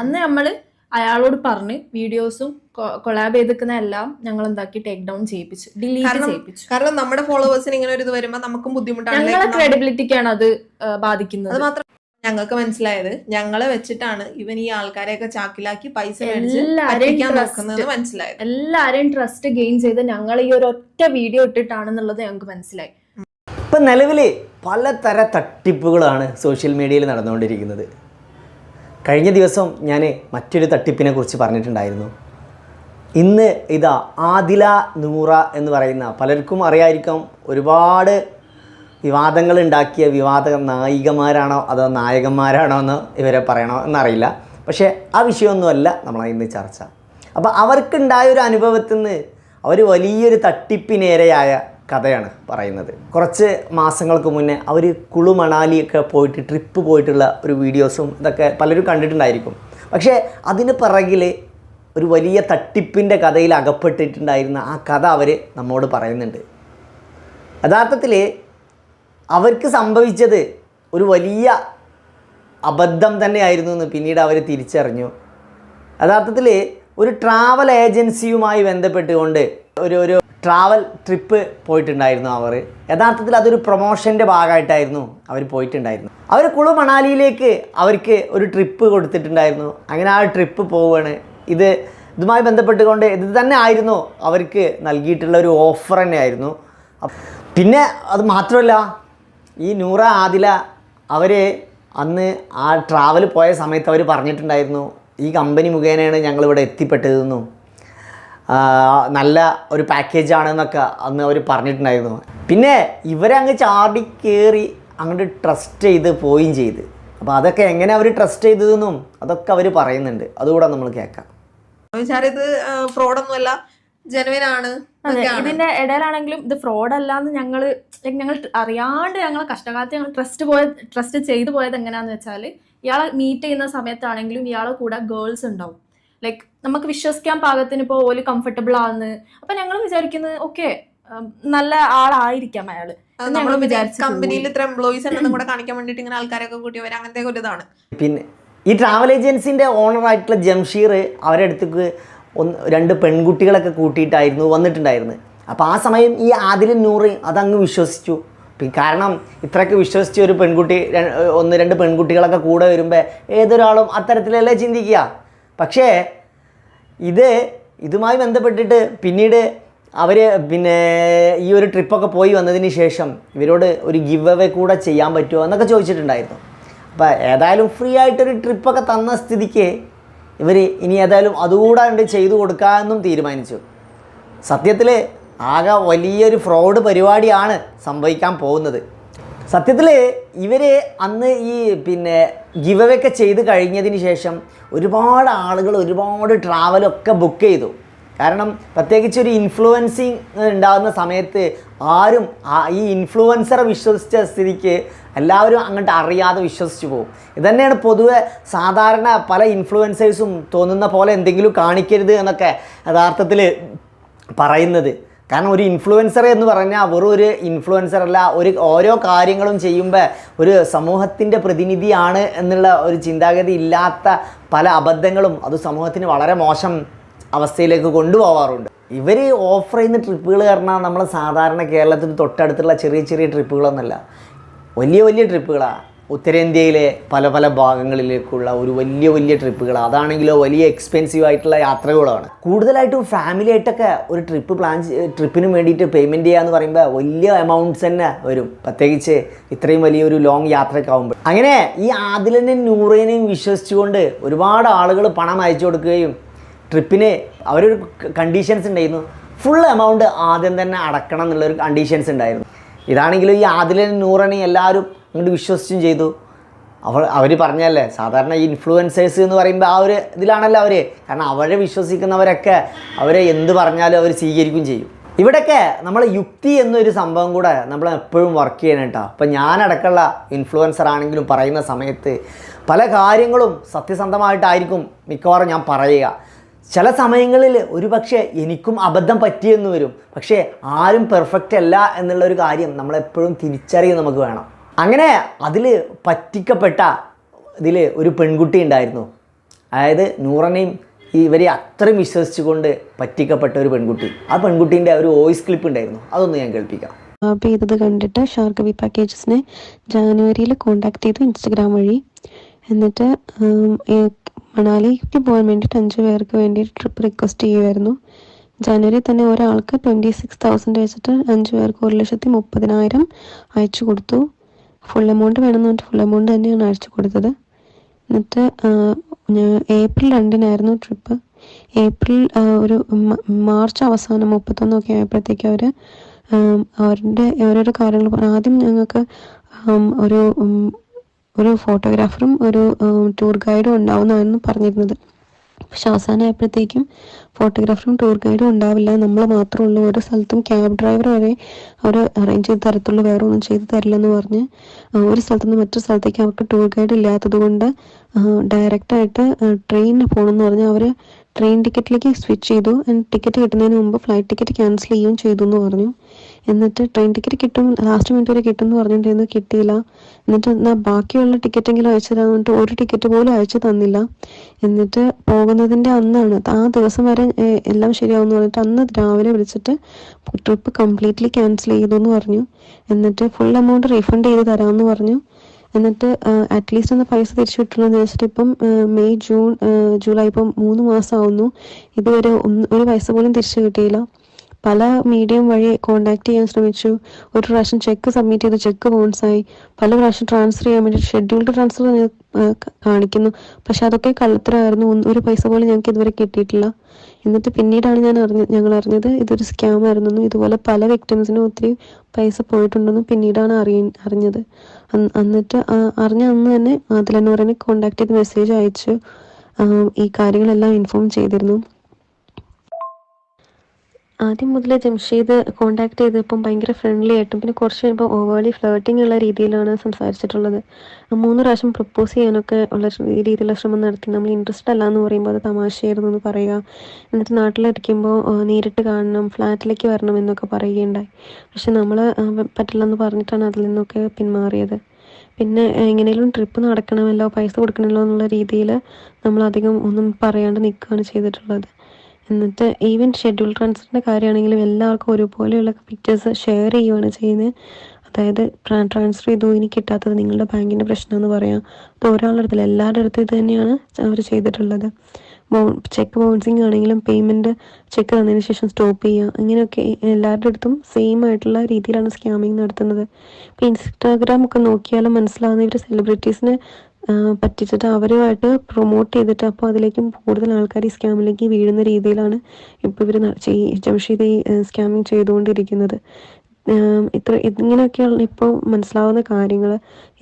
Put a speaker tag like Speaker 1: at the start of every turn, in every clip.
Speaker 1: അന്ന് നമ്മൾ അയാളോട് പറഞ്ഞ് വീഡിയോസും കൊളാബ് ചെയ്തിരിക്കുന്ന എല്ലാം ഞങ്ങൾ എന്താക്കി ടേക്ക് ഡൗൺ ചെയ്യിപ്പിച്ചു. ഡിലീറ്റ് ചെയ്യിപ്പിച്ചു.
Speaker 2: കാരണം നമ്മുടെ ഫോളോവേഴ്സിന് ഇങ്ങനെ ഒരു ഇത് വരുമ്പോൾ നമുക്കും ബുദ്ധിമുട്ടാണ്.
Speaker 1: ഞങ്ങളെ ക്രെഡിബിലിറ്റിക്കാണ് അത് ബാധിക്കുന്നത്.
Speaker 2: അത് മാത്രം ഞങ്ങൾക്ക് മനസ്സിലായത് ഞങ്ങളെ വെച്ചിട്ടാണ് ഇവൻ ഈ ആൾക്കാരെയൊക്കെ ചാക്കിലാക്കി പൈസ മനസ്സിലായത്.
Speaker 1: എല്ലാരെയും ട്രസ്റ്റ് ഗെയിൻ ചെയ്ത് ഞങ്ങൾ ഈ ഒരു ഒറ്റ വീഡിയോ ഇട്ടിട്ടാണെന്നുള്ളത് ഞങ്ങൾക്ക് മനസ്സിലായി.
Speaker 3: ഇപ്പം നിലവിൽ പലതര തട്ടിപ്പുകളാണ് സോഷ്യൽ മീഡിയയിൽ നടന്നുകൊണ്ടിരിക്കുന്നത്. കഴിഞ്ഞ ദിവസം ഞാൻ മറ്റൊരു തട്ടിപ്പിനെ കുറിച്ച് പറഞ്ഞിട്ടുണ്ടായിരുന്നു. ഇന്ന് ഇതാ ആദില നൂറ എന്ന് പറയുന്ന പലർക്കും അറിയായിരിക്കാം ഒരുപാട് വിവാദങ്ങൾ ഉണ്ടാക്കിയ വിവാദ നായികമാരാണോ അതോ നായകന്മാരാണോ എന്ന് ഇവരെ പറയണോ എന്നറിയില്ല. പക്ഷേ ആ വിഷയമൊന്നുമല്ല നമ്മളെ ഇന്ന് ചർച്ച. അപ്പോൾ അവർക്കുണ്ടായ ഒരു അനുഭവത്തിൽ നിന്ന് അവർ വലിയൊരു തട്ടിപ്പിനേരെയായ കഥയാണ് പറയുന്നത്. കുറച്ച് മാസങ്ങൾക്ക് മുന്നേ അവർ കുളു മണാലിയൊക്കെ പോയിട്ട് ട്രിപ്പ് പോയിട്ടുള്ള ഒരു വീഡിയോസും ഇതൊക്കെ പലരും കണ്ടിട്ടുണ്ടായിരിക്കും. പക്ഷേ അതിന് പിറകിൽ ഒരു വലിയ തട്ടിപ്പിന്റെ കഥയിൽ അകപ്പെട്ടിട്ടുണ്ടായിരുന്ന ആ കഥ അവർ നമ്മോട് പറയുന്നുണ്ട്. യഥാർത്ഥത്തിൽ അവർക്ക് സംഭവിച്ചത് ഒരു വലിയ അബദ്ധം തന്നെയായിരുന്നു എന്ന് പിന്നീട് അവർ തിരിച്ചറിഞ്ഞു. യഥാർത്ഥത്തിൽ ഒരു ട്രാവൽ ഏജൻസിയുമായി ബന്ധപ്പെട്ടുകൊണ്ട് ഒരു ഒരു ട്രാവൽ ട്രിപ്പ് പോയിട്ടുണ്ടായിരുന്നു അവർ. യഥാർത്ഥത്തിൽ അതൊരു പ്രൊമോഷന്റെ ഭാഗമായിട്ടായിരുന്നു അവർ പോയിട്ടുണ്ടായിരുന്നു അവർ കുളു മണാലിയിലേക്ക് അവർക്ക് ഒരു ട്രിപ്പ് കൊടുത്തിട്ടുണ്ടായിരുന്നു. അങ്ങനെ ആ ട്രിപ്പ് പോവുകയാണ്. ഇത് ഇതുമായി ബന്ധപ്പെട്ടുകൊണ്ട് ഇത് തന്നെ ആയിരുന്നു അവർക്ക് നൽകിയിട്ടുള്ള ഒരു ഓഫർ തന്നെയായിരുന്നു. പിന്നെ അത് മാത്രമല്ല ഈ നൂറ ആദില അവർ അന്ന് ആ ട്രാവൽ പോയ സമയത്ത് അവർ പറഞ്ഞിട്ടുണ്ടായിരുന്നു ഈ കമ്പനി മുഖേനയാണ് ഞങ്ങളിവിടെ എത്തിപ്പെട്ടതെന്നും. നല്ല ഒരു പാക്കേജ് ആണെന്നൊക്കെ അന്ന് അവർ പറഞ്ഞിട്ടുണ്ടായിരുന്നു. പിന്നെ ഇവരെ അങ്ങ് ചാടി കയറി അങ്ങോട്ട് ട്രസ്റ്റ് ചെയ്ത് പോവുകയും ചെയ്ത്. അപ്പോൾ അതൊക്കെ എങ്ങനെ അവർ ട്രസ്റ്റ് ചെയ്തതെന്നും അതൊക്കെ അവർ പറയുന്നുണ്ട്. അതുകൂടെ നമ്മൾ കേൾക്കാം.
Speaker 2: ഇത് ഫ്രോഡൊന്നും അല്ല ജനുവൻ ആണ്
Speaker 1: അതെ
Speaker 2: എന്നൊക്കെയാണ്.
Speaker 1: ഇതിന്റെ ഇടയിലാണെങ്കിലും ഇത് ഫ്രോഡ് അല്ലാന്ന് ഞങ്ങൾ ഞങ്ങൾ അറിയാണ്ട് ഞങ്ങൾ കഷ്ടകാലത്ത് ഞങ്ങൾ ട്രസ്റ്റ് പോയ ട്രസ്റ്റ് ചെയ്തു പോയത് എങ്ങനെയാന്ന് വെച്ചാൽ ഇയാളെ മീറ്റ് ചെയ്യുന്ന സമയത്താണെങ്കിലും ഇയാളെ കൂടെ ഗേൾസ് ഉണ്ടാവും. ലൈക്ക് നമുക്ക് വിശ്വസിക്കാൻ പാകത്തിന് ഇപ്പോൾ ഓൽ കംഫർട്ടബിൾ ആവുന്നു. അപ്പൊ ഞങ്ങൾ വിചാരിക്കുന്നത് ഓക്കെ നല്ല ആളായിരിക്കാം
Speaker 2: അയാൾ.
Speaker 1: ഞങ്ങൾ വിചാരിച്ച്
Speaker 2: കമ്പനിയിൽ ഇത്ര എംപ്ലോയീസ് ഉണ്ടെന്നും കൂടെ കാണിക്കാൻ വേണ്ടിയിട്ട് ഇങ്ങനെ ആൾക്കാരൊക്കെ കൂട്ടി വരാം അങ്ങനത്തെ ഒരു ഇതാണ്.
Speaker 3: പിന്നെ ഈ ട്രാവൽ ഏജൻസിന്റെ ഓണർ ആയിട്ടുള്ള ജംഷീർ അവരുടെ അടുത്തേക്ക് ഒന്ന് രണ്ട് പെൺകുട്ടികളൊക്കെ കൂട്ടിയിട്ടായിരുന്നു വന്നിട്ടുണ്ടായിരുന്നു. അപ്പോൾ ആ സമയം ഈ ആദിലും നൂറ് അതങ്ങ് വിശ്വസിച്ചു. കാരണം ഇത്രയ്ക്ക് വിശ്വസിച്ച ഒരു പെൺകുട്ടി ഒന്ന് രണ്ട് പെൺകുട്ടികളൊക്കെ കൂടെ വരുമ്പോൾ ഏതൊരാളും അത്തരത്തിലല്ലേ ചിന്തിക്കുക? പക്ഷേ ഇത് ഇതുമായി ബന്ധപ്പെട്ടിട്ട് പിന്നീട് അവർ പിന്നെ ഈ ഒരു ട്രിപ്പൊക്കെ പോയി വന്നതിന് ശേഷം ഇവരോട് ഒരു ഗിവ് അവേ കൂടെ ചെയ്യാൻ പറ്റുമോ എന്നൊക്കെ ചോദിച്ചിട്ടുണ്ടായിരുന്നു. അപ്പോൾ ഏതായാലും ഫ്രീ ആയിട്ടൊരു ട്രിപ്പൊക്കെ തന്ന സ്ഥിതിക്ക് ഇവർ ഇനി ഏതായാലും അതുകൂടെ ഉണ്ട് ചെയ്തു കൊടുക്കാമെന്നും തീരുമാനിച്ചു. സത്യത്തിൽ ആകെ വലിയൊരു ഫ്രോഡ് പരിപാടിയാണ് സംഭവിക്കാൻ പോകുന്നത്. സത്യത്തിൽ ഇവർ അന്ന് ഈ പിന്നെ ഗിവ് ഒക്കെ ചെയ്ത് കഴിഞ്ഞതിന് ശേഷം ഒരുപാട് ആളുകൾ ഒരുപാട് ട്രാവലൊക്കെ ബുക്ക് ചെയ്തു. കാരണം പ്രത്യേകിച്ച് ഒരു ഇൻഫ്ലുവൻസിങ് ഉണ്ടാകുന്ന സമയത്ത് ആരും ഈ ഇൻഫ്ലുവൻസറെ വിശ്വസിച്ച സ്ഥിതിക്ക് എല്ലാവരും അങ്ങോട്ട് അറിയാതെ വിശ്വസിച്ചു പോകും. ഇതന്നെയാണ് പൊതുവെ സാധാരണ പല ഇൻഫ്ലുവൻസേഴ്സും തോന്നുന്ന പോലെ എന്തെങ്കിലും കാണിക്കരുത് എന്നൊക്കെ യഥാർത്ഥത്തിൽ പറയുന്നത്. കാരണം ഒരു ഇൻഫ്ലുവൻസർ എന്ന് പറഞ്ഞാൽ വെറും ഒരു ഇൻഫ്ലുവൻസർ അല്ല ഒരു ഓരോ കാര്യങ്ങളും ചെയ്യുമ്പോൾ ഒരു സമൂഹത്തിന്റെ പ്രതിനിധിയാണ് എന്നുള്ള ഒരു ചിന്താഗതി ഇല്ലാത്ത പല അബദ്ധങ്ങളും അത് സമൂഹത്തിന് വളരെ മോശം അവസ്ഥയിലേക്ക് കൊണ്ടുപോകാറുണ്ട് ഇവർ ഓഫർ ചെയ്യുന്ന ട്രിപ്പുകൾ പറഞ്ഞാൽ നമ്മൾ സാധാരണ കേരളത്തിന് തൊട്ടടുത്തുള്ള ചെറിയ ചെറിയ ട്രിപ്പുകളൊന്നുമല്ല വലിയ വലിയ ട്രിപ്പുകളാണ് ഉത്തരേന്ത്യയിലെ പല പല ഭാഗങ്ങളിലേക്കുള്ള ഒരു വലിയ വലിയ ട്രിപ്പുകൾ. അതാണെങ്കിലോ വലിയ എക്സ്പെൻസീവ് ആയിട്ടുള്ള യാത്രകളാണ്. കൂടുതലായിട്ടും ഫാമിലി ആയിട്ടൊക്കെ ഒരു ട്രിപ്പ് പ്ലാൻ ട്രിപ്പിന് വേണ്ടിയിട്ട് പേയ്മെന്റ് ചെയ്യുക എന്ന് പറയുമ്പോൾ വലിയ എമൗണ്ട്സ് തന്നെ വരും. പ്രത്യേകിച്ച് ഇത്രയും വലിയൊരു ലോങ് യാത്രയൊക്കെ ആകുമ്പോൾ അങ്ങനെ ഈ ആദിലനെയും നൂറേനെയും വിശ്വസിച്ചുകൊണ്ട് ഒരുപാട് ആളുകൾ പണം അയച്ചു കൊടുക്കുകയും ട്രിപ്പിന് അവരൊരു കണ്ടീഷൻസ് ഉണ്ടായിരുന്നു. ഫുൾ എമൗണ്ട് ആദ്യം തന്നെ അടക്കണം എന്നുള്ളൊരു കണ്ടീഷൻസ് ഉണ്ടായിരുന്നു. ഇതാണെങ്കിലും ഈ ആദിലും നൂറനെയും എല്ലാവരും അങ്ങോട്ട് വിശ്വസിച്ചും ചെയ്തു. അവൾ അവർ പറഞ്ഞല്ലേ സാധാരണ ഈ ഇൻഫ്ലുവൻസേഴ്സ് എന്ന് പറയുമ്പോൾ ആ ഒരു ഇതിലാണല്ലോ അവർ കാരണം അവരെ വിശ്വസിക്കുന്നവരൊക്കെ അവരെ എന്ത് പറഞ്ഞാലും അവർ സ്വീകരിക്കുകയും ചെയ്യും. ഇവിടെയൊക്കെ നമ്മൾ യുക്തി എന്നൊരു സംഭവം കൂടെ നമ്മൾ എപ്പോഴും വർക്ക് ചെയ്യണം കേട്ടോ അപ്പം ഞാനടക്കമുള്ള ഇൻഫ്ലുവൻസർ ആണെങ്കിലും പറയുന്ന സമയത്ത് പല കാര്യങ്ങളും സത്യസന്ധമായിട്ടായിരിക്കും മിക്കവാറും ഞാൻ പറയുക. ചില സമയങ്ങളിൽ ഒരു പക്ഷേ എനിക്കും അബദ്ധം പറ്റിയെന്ന് വരും. പക്ഷേ ആരും പെർഫെക്റ്റ് അല്ല എന്നുള്ളൊരു കാര്യം നമ്മളെപ്പോഴും തിരിച്ചറിയും നമുക്ക് വേണം. അങ്ങനെ അതിൽ പറ്റിക്കപ്പെട്ട ഇതിൽ ഒരു പെൺകുട്ടി ഉണ്ടായിരുന്നു. അതായത് നൂറനെയും ഈ ഇവരെ അത്രയും വിശ്വസിച്ചുകൊണ്ട് പറ്റിക്കപ്പെട്ട ഒരു പെൺകുട്ടി. ആ പെൺകുട്ടീന്റെ ഒരു വോയിസ് ക്ലിപ്പ് ഉണ്ടായിരുന്നു. അതൊന്ന് ഞാൻ കേൾപ്പിക്കാം.
Speaker 4: ലാബ് ചെയ്തത് കണ്ടിട്ട് ഷാർഗവി പാക്കേജസിനെ ജാനുവരിയിൽ കോണ്ടാക്ട് ചെയ്തു ഇൻസ്റ്റഗ്രാം വഴി. എന്നിട്ട് മണാലിക്ക് പോകാൻ വേണ്ടിയിട്ട് അഞ്ച് പേർക്ക് വേണ്ടി ട്രിപ്പ് റിക്വസ്റ്റ് ചെയ്യുമായിരുന്നു ജനുവരി തന്നെ ഒരാൾക്ക് ട്വന്റി സിക്സ് തൗസൻഡ് വെച്ചിട്ട് അഞ്ച് പേർക്ക് ഒരു ലക്ഷത്തി മുപ്പതിനായിരം അയച്ചു കൊടുത്തു. ഫുൾ എമൗണ്ട് വേണമെന്ന് പറഞ്ഞിട്ട് ഫുൾ എമൗണ്ട് തന്നെയാണ് അയച്ചു കൊടുത്തത്. എന്നിട്ട് ഏപ്രിൽ രണ്ടിനായിരുന്നു ട്രിപ്പ് ഏപ്രിൽ ഒരു മാർച്ച് അവസാനം മുപ്പത്തൊന്നൊക്കെ ആയപ്പോഴത്തേക്ക് അവർ അവരുടെ ഓരോരോ കാര്യങ്ങൾ ആദ്യം ഞങ്ങൾക്ക് ഒരു ഒരു ഫോട്ടോഗ്രാഫറും ഒരു ടൂർ ഗൈഡും ഉണ്ടാവുന്നതായിരുന്നു പറഞ്ഞിരുന്നത്. പക്ഷെ അവസാനമായപ്പോഴത്തേക്കും ഫോട്ടോഗ്രാഫറും ടൂർ ഗൈഡും ഉണ്ടാവില്ല. നമ്മൾ മാത്രമേ ഉള്ളൂ ഒരു സ്ഥലത്തും ക്യാബ് ഡ്രൈവർ വരെ അവർ അറേഞ്ച് ചെയ്ത് തരത്തുള്ളൂ. വേറെ ഒന്നും ചെയ്ത് തരില്ലെന്ന് പറഞ്ഞ് ആ, ഒരു സ്ഥലത്ത് നിന്ന് മറ്റൊരു സ്ഥലത്തേക്ക് അവർക്ക് ടൂർ ഗൈഡ് ഇല്ലാത്തത് കൊണ്ട് ഡയറക്റ്റായിട്ട് ട്രെയിനിന് പോകണമെന്ന് പറഞ്ഞ് അവർ ട്രെയിൻ ടിക്കറ്റിലേക്ക് സ്വിച്ച് ചെയ്തു. ടിക്കറ്റ് കിട്ടുന്നതിന് മുമ്പ് ഫ്ലൈറ്റ് ടിക്കറ്റ് ക്യാൻസൽ ചെയ്യുകയും ചെയ്തു എന്ന് പറഞ്ഞു. എന്നിട്ട് ട്രെയിൻ ടിക്കറ്റ് കിട്ടും ലാസ്റ്റ് മിനിറ്റ് വരെ കിട്ടും എന്ന് പറഞ്ഞിട്ടുണ്ടായിരുന്നു കിട്ടിയില്ല. എന്നിട്ട് എന്നാ ബാക്കിയുള്ള ടിക്കറ്റെങ്കിലും അയച്ചു തരാൻ പറഞ്ഞിട്ട് ഒരു ടിക്കറ്റ് പോലും അയച്ചു തന്നില്ല. എന്നിട്ട് പോകുന്നതിന്റെ അന്നാണ് ആ ദിവസം വരെ എല്ലാം ശരിയാവും എന്ന് പറഞ്ഞിട്ട് അന്ന് രാവിലെ വിളിച്ചിട്ട് ട്രിപ്പ് കംപ്ലീറ്റ്ലി ക്യാൻസൽ ചെയ്തു എന്ന് പറഞ്ഞു. എന്നിട്ട് ഫുൾ എമൗണ്ട് റീഫണ്ട് ചെയ്ത് തരാമെന്ന് പറഞ്ഞു. എന്നിട്ട് അറ്റ്ലീസ്റ്റ് ഒന്ന് പൈസ തിരിച്ചു കിട്ടുള്ളൂ വെച്ചിട്ട് ഇപ്പം മെയ് ജൂൺ ജൂലൈ ഇപ്പം മൂന്ന് മാസം ആവുന്നു ഇതുവരെ ഒന്ന് ഒരു പൈസ പോലും തിരിച്ചു കിട്ടിയില്ല. പല മീഡിയം വഴി കോണ്ടാക്ട് ചെയ്യാൻ ശ്രമിച്ചു. ഒരു പ്രാവശ്യം ചെക്ക് സബ്മിറ്റ് ചെയ്ത് ചെക്ക് ബൗൺസായി പല പ്രാവശ്യം ട്രാൻസ്ഫർ ചെയ്യാൻ വേണ്ടി ഷെഡ്യൂൾഡ് ട്രാൻസ്ഫർ കാണിക്കുന്നു. പക്ഷെ അതൊക്കെ കള്ളത്തരമായിരുന്നു. ഒരു പൈസ പോലും ഞങ്ങൾക്ക് ഇതുവരെ കിട്ടിയിട്ടില്ല. എന്നിട്ട് പിന്നീടാണ് ഞാൻ അറിഞ്ഞ ഞങ്ങൾ അറിഞ്ഞത് ഇതൊരു സ്കാം ആയിരുന്നെന്നും ഇതുപോലെ പല വിക്ടിംസിനും ഒത്തിരി പൈസ പോയിട്ടുണ്ടെന്നും പിന്നീടാണ് അറിയ അറിഞ്ഞത്. എന്നിട്ട് അറിഞ്ഞ അന്ന് തന്നെ ആദിലനൂറിനെ കോണ്ടാക്ട് ചെയ്ത് മെസ്സേജ് അയച്ചു. ഈ കാര്യങ്ങളെല്ലാം ഇൻഫോം ചെയ്തിരുന്നു. ആദ്യം മുതലേ ജംഷീദ് കോണ്ടാക്ട് ചെയ്തപ്പം ഭയങ്കര ഫ്രണ്ട്ലി ആയിട്ടും പിന്നെ കുറച്ച് കഴിയുമ്പോൾ ഓവർലി ഫ്ലേട്ടിംഗ് ഉള്ള രീതിയിലാണ് സംസാരിച്ചിട്ടുള്ളത്. മൂന്ന് പ്രാവശ്യം പ്രപ്പോസ് ചെയ്യാനൊക്കെ ഉള്ള രീതിയിലുള്ള ശ്രമം നടത്തി. നമ്മൾ ഇൻട്രസ്റ്റ് അല്ല എന്ന് പറയുമ്പോൾ അത് തമാശയായിരുന്നു എന്ന് പറയുക. എന്നിട്ട് നാട്ടിലിരിക്കുമ്പോൾ നേരിട്ട് കാണണം ഫ്ലാറ്റിലേക്ക് വരണം എന്നൊക്കെ പറയുകയുണ്ടായി. പക്ഷെ നമ്മൾ പറ്റില്ലെന്ന് പറഞ്ഞിട്ടാണ് അതിൽ നിന്നൊക്കെ പിന്മാറിയത്. പിന്നെ എങ്ങനെയും ട്രിപ്പ് നടക്കണമല്ലോ പൈസ കൊടുക്കണമല്ലോ എന്നുള്ള രീതിയിൽ നമ്മൾ അധികം ഒന്നും പറയാണ്ട് നിൽക്കുകയാണ് ചെയ്തിട്ടുള്ളത്. എന്നിട്ട് ഈവൻ ഷെഡ്യൂൾ ട്രാൻസ്ഫറിന്റെ കാര്യമാണെങ്കിലും എല്ലാവർക്കും ഒരുപോലെയുള്ള പിക്ചേഴ്സ് ഷെയർ ചെയ്യുകയാണ് ചെയ്യുന്നത്. അതായത് ട്രാൻസ്ഫർ ചെയ്തു ഇനി കിട്ടാത്തത് നിങ്ങളുടെ ബാങ്കിന്റെ പ്രശ്നം എന്ന് പറയാം. അത് ഒരാളുടെ അടുത്തില്ല എല്ലാവരുടെ അടുത്ത് ഇത് തന്നെയാണ് അവർ ചെയ്തിട്ടുള്ളത്. ചെക്ക് ബൗൺസിങ് ആണെങ്കിലും പേയ്മെന്റ് ചെക്ക് തന്നതിന് ശേഷം സ്റ്റോപ്പ് ചെയ്യുക. അങ്ങനെയൊക്കെ എല്ലാവരുടെ അടുത്തും സെയിം ആയിട്ടുള്ള രീതിയിലാണ് സ്കാമിങ് നടത്തുന്നത്. ഇപ്പോൾ ഇൻസ്റ്റാഗ്രാം ഒക്കെ നോക്കിയാലും മനസ്സിലാവുന്ന ഇവർ സെലിബ്രിറ്റീസിനെ പറ്റിച്ചിട്ട് അവരുമായിട്ട് പ്രൊമോട്ട് ചെയ്തിട്ട് അപ്പോൾ അതിലേക്കും കൂടുതൽ ആൾക്കാർ ഈ സ്കാമിലേക്ക് വീഴുന്ന രീതിയിലാണ് ഇപ്പോൾ ഇവർ ജംഷീദ് ഈ സ്കാമിങ് ചെയ്തുകൊണ്ടിരിക്കുന്നത്. ഇത്ര ഇങ്ങനെയൊക്കെയാണ് ഇപ്പോൾ മനസ്സിലാവുന്ന കാര്യങ്ങൾ.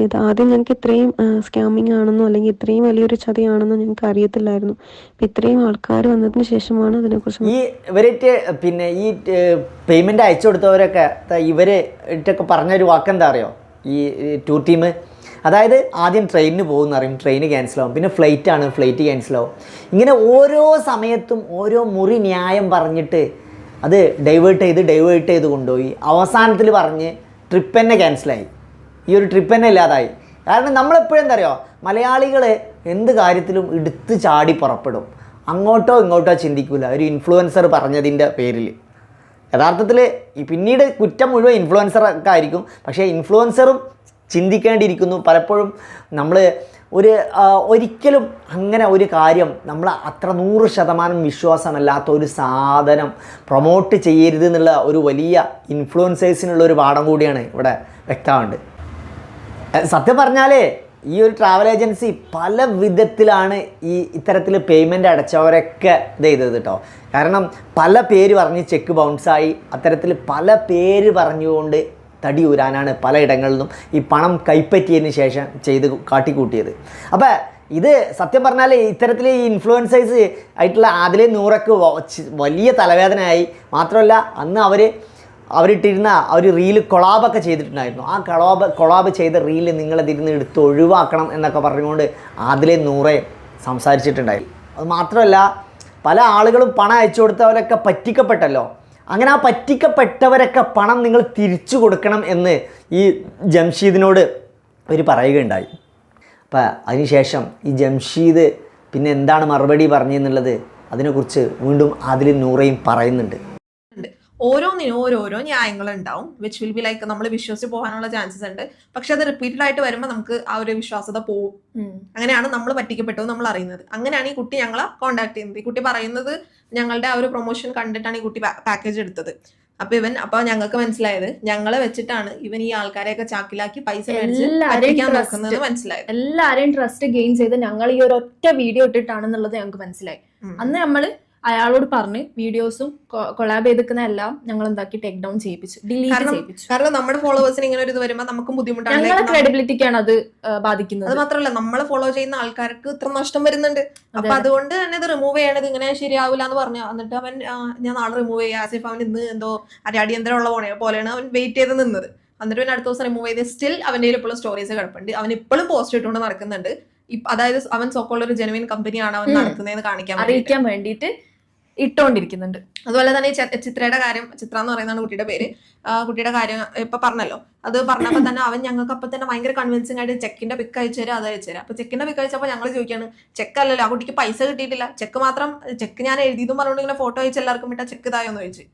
Speaker 4: ഇത് ആദ്യം ഞങ്ങൾക്ക് ഇത്രയും സ്കാമിങ് ആണെന്നോ അല്ലെങ്കിൽ ഇത്രയും വലിയൊരു ചതിയാണെന്നോ ഞങ്ങൾക്ക് അറിയത്തില്ലായിരുന്നു. ഇപ്പം ഇത്രയും ആൾക്കാർ വന്നതിന് ശേഷമാണ് അതിനെക്കുറിച്ച്
Speaker 3: ഈ ഇവരേറ്റ് പിന്നെ ഈ പേയ്മെന്റ് അയച്ചു കൊടുത്തവരൊക്കെ പറഞ്ഞ ഇട്ടൊക്കെ പറഞ്ഞൊരു വാക്കെന്താ അറിയോ? ഈ ടൂർ ടീം അതായത് ആദ്യം ട്രെയിനിന് പോകുന്ന ട്രെയിൻ ക്യാൻസലാവും പിന്നെ ഫ്ലൈറ്റ് ആണ് ഫ്ലൈറ്റ് ക്യാൻസലാവും ഇങ്ങനെ ഓരോ സമയത്തും ഓരോ മുറി ന്യായം പറഞ്ഞിട്ട് അത് ഡൈവേർട്ട് ചെയ്ത് ഡൈവേർട്ട് ചെയ്ത് കൊണ്ടുപോയി. അവസാനത്തിൽ പറഞ്ഞ് ട്രിപ്പ് തന്നെ ക്യാൻസലായി ഈ ഒരു ട്രിപ്പ് തന്നെ ഇല്ലാതായി. കാരണം നമ്മളെപ്പോഴും എന്താ അറിയോ? മലയാളികൾ എന്ത് കാര്യത്തിലും എടുത്ത് ചാടി പുറപ്പെടും. അങ്ങോട്ടോ ഇങ്ങോട്ടോ ചിന്തിക്കില്ല ഒരു ഇൻഫ്ലുവൻസർ പറഞ്ഞതിന്റെ പേരിൽ. യഥാർത്ഥത്തിൽ പിന്നീട് കുറ്റം മുഴുവൻ ഇൻഫ്ലുവൻസറൊക്കെ ആയിരിക്കും. പക്ഷേ ഇൻഫ്ലുവൻസറും ചിന്തിക്കേണ്ടിയിരിക്കുന്നു. പലപ്പോഴും നമ്മൾ ഒരു ഒരിക്കലും അങ്ങനെ ഒരു കാര്യം നമ്മൾ അത്ര നൂറ് ശതമാനം വിശ്വാസമല്ലാത്ത ഒരു സാധനം പ്രൊമോട്ട് ചെയ്യരുത് എന്നുള്ള ഒരു വലിയ ഇൻഫ്ലുവൻസേഴ്സിനുള്ള ഒരു പാഠം കൂടിയാണ് ഇവിടെ വ്യക്തമുണ്ട് സത്യം പറഞ്ഞാലേ ഈ ഒരു ട്രാവൽ ഏജൻസി പല വിധത്തിലാണ് ഈ ഇത്തരത്തിൽ പേയ്മെന്റ് അടച്ചവരൊക്കെ ഇത് ചെയ്തത് കേട്ടോ കാരണം പല പേര് പറഞ്ഞ് ചെക്ക് ബൗൺസായി അത്തരത്തിൽ പല പേര് പറഞ്ഞുകൊണ്ട് തടി ഊരാനാണ് പലയിടങ്ങളിൽ നിന്നും ഈ പണം കൈപ്പറ്റിയതിന് ശേഷം ചെയ്ത് കാട്ടിക്കൂട്ടിയത്. അപ്പോൾ ഇത് സത്യം പറഞ്ഞാൽ ഇത്തരത്തിൽ ഈ ഇൻഫ്ലുവൻസേഴ്സ് ആയിട്ടുള്ള അതിലെ നൂറക്ക് വലിയ തലവേദനയായി. മാത്രമല്ല അന്ന് അവർ അവരിട്ടിരുന്ന ഒരു റീൽ കൊളാബൊക്കെ ചെയ്തിട്ടുണ്ടായിരുന്നു. ആ കൊളാബ് കൊളാബ് ചെയ്ത റീൽ നിങ്ങളതിരുന്ന് എടുത്ത് ഒഴിവാക്കണം എന്നൊക്കെ പറഞ്ഞുകൊണ്ട് അതിലെ നൂറെ സംസാരിച്ചിട്ടുണ്ടായി. അത് മാത്രമല്ല പല ആളുകളും പണം അയച്ചു കൊടുത്തവരൊക്കെ പറ്റിക്കപ്പെട്ടല്ലോ. അങ്ങനെ ആ പറ്റിക്കപ്പെട്ടവരൊക്കെ പണം നിങ്ങൾ തിരിച്ചു കൊടുക്കണം എന്ന് ഈ ജംഷീദിനോട് അവർ പറയുകയുണ്ടായി. അപ്പം അതിനുശേഷം ഈ ജംഷീദ് പിന്നെ എന്താണ് മറുപടി പറഞ്ഞെന്നുള്ളത് അതിനെക്കുറിച്ച് വീണ്ടും അതിലും നൂറയും പറയുന്നുണ്ട്.
Speaker 2: ഓരോന്നിനും ഓരോരോ ന്യായങ്ങൾ ഉണ്ടാവും വിച്ച് വിൽ ബി ലൈക്ക് നമ്മൾ വിശ്വസിച്ച് പോകാനുള്ള ചാൻസസ് ഉണ്ട്. പക്ഷെ അത് റിപ്പീറ്റഡ് ആയിട്ട് വരുമ്പോൾ നമുക്ക് ആ ഒരു വിശ്വാസത
Speaker 1: പോകും
Speaker 2: അങ്ങനെയാണ് നമ്മൾ പറ്റിക്കപ്പെട്ടു നമ്മൾ അറിയുന്നത്. അങ്ങനെയാണ് ഈ കുട്ടി ഞങ്ങളെ കോൺടാക്ട് ചെയ്യുന്നത്. ഈ കുട്ടി പറയുന്നത് ഞങ്ങളുടെ ആ ഒരു പ്രൊമോഷൻ കണ്ടിട്ടാണ് ഈ കുട്ടി പാക്കേജ് എടുത്തത്. അപ്പൊ ഇവൻ അപ്പൊ ഞങ്ങൾക്ക് മനസ്സിലായത് ഞങ്ങളെ വെച്ചിട്ടാണ് ഇവൻ ഈ ആൾക്കാരെയൊക്കെ ചാക്കിലാക്കി പൈസ മനസ്സിലായത്.
Speaker 1: എല്ലാരെയും ട്രസ്റ്റ് ഗെയിൻ ചെയ്ത് ഞങ്ങൾ ഈ ഒരു ഒറ്റ വീഡിയോ ഇട്ടിട്ടാണെന്നുള്ളത് ഞങ്ങൾക്ക് മനസ്സിലായി. അന്ന് നമ്മൾ അയാളോട് പറഞ്ഞ് വീഡിയോസും കൊളാബ് ചെയ്തിരിക്കുന്ന എല്ലാം ഞങ്ങൾ എന്താക്കി ടേക്ക് ഡൗൺ ചെയ്യിപ്പിച്ചു ഡിലീറ്റ് ചെയ്യിപ്പിച്ചു.
Speaker 2: കാരണം നമ്മുടെ ഫോളോവേഴ്സിന് ഇങ്ങനെ ഒരു ഇത് വരുമ്പോൾ നമുക്ക് ബുദ്ധിമുട്ടാണ്.
Speaker 1: ഞങ്ങളെ ക്രെഡിബിലിറ്റിക്കാണ് അത് ബാധിക്കുന്നത്.
Speaker 2: അത് മാത്രമല്ല നമ്മളെ ഫോളോ ചെയ്യുന്ന ആൾക്കാർക്ക് ഇത്ര നഷ്ടം വരുന്നുണ്ട്. അപ്പൊ അതുകൊണ്ട് തന്നെ ഇത് റിമൂവ് ചെയ്യണത് ഇങ്ങനെ ശരിയാവില്ല എന്ന് പറഞ്ഞു എന്നിട്ട് അവൻ ഞാൻ നാളെ റിമൂവ് ചെയ്യാം. ആസിഫ് അവൻ ഇന്ന് എന്തോ അടി അടിയന്തരമുള്ള പോണേ പോലെയാണ് അവൻ വെയിറ്റ് ചെയ്ത് നിന്നത്. എന്നിട്ട് പിന്നെ അടുത്ത ദിവസം റിമൂവ് ചെയ്ത് സ്റ്റിൽ അവന്റെ കയ്യിൽ ഇപ്പോഴും സ്റ്റോറീസ് കിടപ്പുണ്ട്. അവൻ ഇപ്പോഴും പോസ്റ്റ് ഇട്ടുകൊണ്ട് നടക്കുന്നുണ്ട്. അതായത് അവൻ സോക്കോൾ ഒരു ജെനുവിൻ കമ്പനിയാണ് അവൻ. നടത്തുന്നതെന്ന് കാണിക്കാൻ
Speaker 1: അറിയിക്കാൻ വേണ്ടിയിട്ട് ഇട്ടോണ്ടിരിക്കുന്നുണ്ട്.
Speaker 2: അതുപോലെ തന്നെ ചിത്രയുടെ കാര്യം ചിത്ര എന്ന് പറയുന്നതാണ് കുട്ടിയുടെ പേര്. കുട്ടിയുടെ കാര്യം ഇപ്പൊ പറഞ്ഞല്ലോ. അത് പറഞ്ഞപ്പോൾ തന്നെ അവൻ ഞങ്ങൾക്ക് അപ്പൊ തന്നെ ഭയങ്കര കൺവിൻസിംഗ് ആയിട്ട് ചെക്കിന്റെ പിക്ക് അയച്ചു തരാം അത് അയച്ചു തരാം. അപ്പൊ ചെക്കിന്റെ പിക്ക് അയച്ചപ്പോ ഞങ്ങൾ ചോദിക്കാണ് ചെക്ക് അല്ലല്ലോ ആ കുട്ടിക്ക് പൈസ കിട്ടിയിട്ടില്ല. ചെക്ക് മാത്രം ചെക്ക് ഞാൻ എഴുതിയതും പറഞ്ഞുകൊണ്ട് ഇങ്ങനെ ഫോട്ടോ അയച്ച് എല്ലാവർക്കും വിട്ട ചെക്ക് ഇതായോന്ന് ചോദിച്ചു.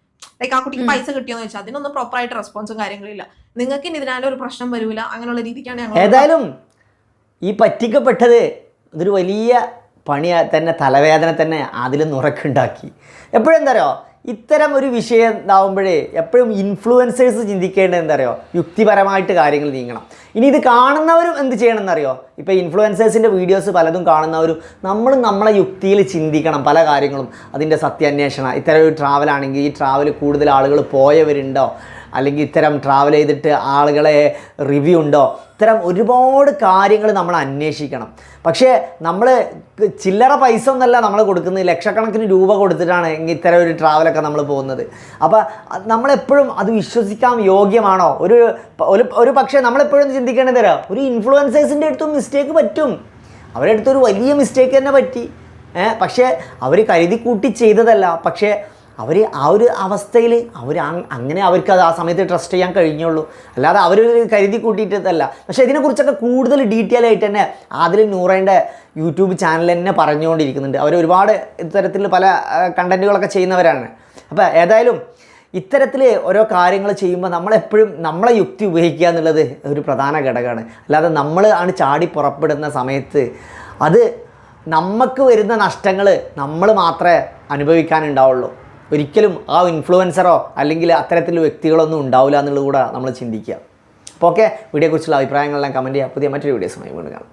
Speaker 2: ലൈക്ക് ആ കുട്ടിക്ക് പൈസ കിട്ടിയോന്ന് ചോദിച്ചാൽ അതിനൊന്നും പ്രോപ്പർ ആയിട്ട് റെസ്പോൺസും കാര്യങ്ങളില്ല നിങ്ങൾക്ക് ഇനി ഇതിനാലും ഒരു പ്രശ്നം വരൂല. അങ്ങനെയുള്ള രീതിക്കാണ് ഞങ്ങൾ
Speaker 3: ഏതായാലും ഈ പറ്റിക്കപ്പെട്ടത് ഇതൊരു വലിയ പണി തന്നെ തലവേദന തന്നെ അതിൽ നുറക്കുണ്ടാക്കി. എപ്പോഴും എന്താ പറയുക ഇത്തരം ഒരു വിഷയം ഇതാവുമ്പോഴേ എപ്പോഴും ഇൻഫ്ലുവൻസേഴ്സ് ചിന്തിക്കേണ്ടത് എന്താ പറയുക യുക്തിപരമായിട്ട് കാര്യങ്ങൾ നീങ്ങണം. ഇനി ഇത് കാണുന്നവരും എന്ത് ചെയ്യണം എന്നറിയോ ഇപ്പോൾ ഇൻഫ്ലുവൻസേഴ്സിന്റെ വീഡിയോസ് പലതും കാണുന്നവരും നമ്മൾ നമ്മളെ യുക്തിയിൽ ചിന്തിക്കണം പല കാര്യങ്ങളും. അതിന്റെ സത്യാന്വേഷണം ഇത്തരം ഒരു ട്രാവലാണെങ്കിൽ ഈ ട്രാവൽ കൂടുതൽ ആളുകൾ പോയവരുണ്ടോ? അല്ലെങ്കിൽ ഇത്തരം ട്രാവൽ ചെയ്തിട്ട് ആളുകളെ റിവ്യൂ ഉണ്ടോ? ഇത്തരം ഒരുപാട് കാര്യങ്ങൾ നമ്മൾ അന്വേഷിക്കണം. പക്ഷേ നമ്മൾ ചില്ലറ പൈസ ഒന്നല്ല നമ്മൾ കൊടുക്കുന്നത്. ലക്ഷക്കണക്കിന് രൂപ കൊടുത്തിട്ടാണ് ഇത്തരം ഒരു ട്രാവലൊക്കെ നമ്മൾ പോകുന്നത്. അപ്പോൾ നമ്മളെപ്പോഴും അത് വിശ്വസിക്കാൻ യോഗ്യമാണോ? ഒരു ഒരു ഒരു പക്ഷേ നമ്മളെപ്പോഴും ചിന്തിക്കേണ്ടത് തരാം ഒരു ഇൻഫ്ലുവൻസേഴ്സിന്റെ അടുത്തും മിസ്റ്റേക്ക് പറ്റും. അവരുടെ അടുത്തൊരു വലിയ മിസ്റ്റേക്ക് തന്നെ പറ്റി. പക്ഷേ അവർ കരുതി കൂട്ടി ചെയ്തതല്ല. പക്ഷേ അവർ ആ ഒരു അവസ്ഥയിൽ അവർ അങ്ങനെ അവർക്ക് അത് ആ സമയത്ത് ട്രസ്റ്റ് ചെയ്യാൻ കഴിഞ്ഞുള്ളൂ. അല്ലാതെ അവർ കരുതി കൂട്ടിയിട്ടല്ല പക്ഷേ ഇതിനെക്കുറിച്ചൊക്കെ കൂടുതൽ ഡീറ്റെയിൽ ആയിട്ട് തന്നെ അതിൽ നൂറേന്റെ യൂട്യൂബ് ചാനൽ തന്നെ പറഞ്ഞുകൊണ്ടിരിക്കുന്നുണ്ട്. അവർ ഒരുപാട് ഇത്തരത്തിൽ പല കണ്ടന്റുകളൊക്കെ ചെയ്യുന്നവരാണ്. അപ്പോൾ ഏതായാലും ഇത്തരത്തിൽ ഓരോ കാര്യങ്ങൾ ചെയ്യുമ്പോൾ നമ്മളെപ്പോഴും നമ്മളെ യുക്തി ഉപയോഗിക്കുക എന്നുള്ളത് ഒരു പ്രധാന ഘടകമാണ്. അല്ലാതെ നമ്മൾ ആണ് ചാടി പുറപ്പെടുന്ന സമയത്ത് അത് നമുക്ക് വരുന്ന നഷ്ടങ്ങൾ നമ്മൾ മാത്രമേ അനുഭവിക്കാനുണ്ടാവുള്ളൂ. ഒരിക്കലും ആ ഇൻഫ്ലുവൻസറോ അല്ലെങ്കിൽ അത്തരത്തിലുള്ള വ്യക്തികളൊന്നും ഉണ്ടാവില്ല എന്നുള്ളത് കൂടെ നമ്മൾ ചിന്തിക്കുക. അപ്പോൾ ഓക്കെ വീഡിയോയെക്കുറിച്ചുള്ള അഭിപ്രായങ്ങളെല്ലാം കമന്റ് ചെയ്യുക പുതിയ മറ്റൊരു വീഡിയോസുമായി വീണ്ടും കാണാം.